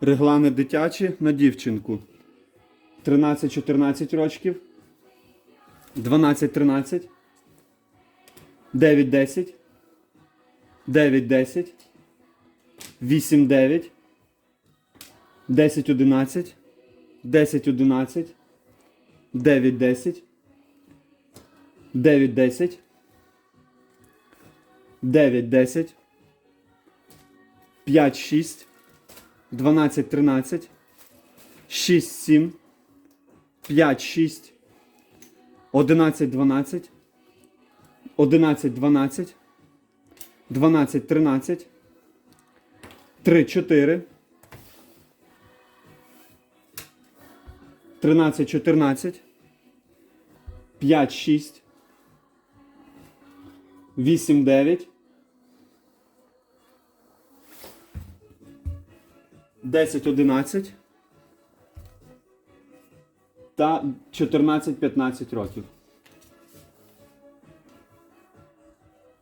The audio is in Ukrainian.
Реглани дитячі на дівчинку. 13-14 рочків. 12-13. 9-10. 9-10. 8-9. 10-11. 10-11. 9-10. 9-10. 9-10. 5-6. 12-13. 6-7. 5-6. 11-12. 11-12. 12-13. 3-4. 13-14. 5-6. 8-9. 10-11 та 14-15 років.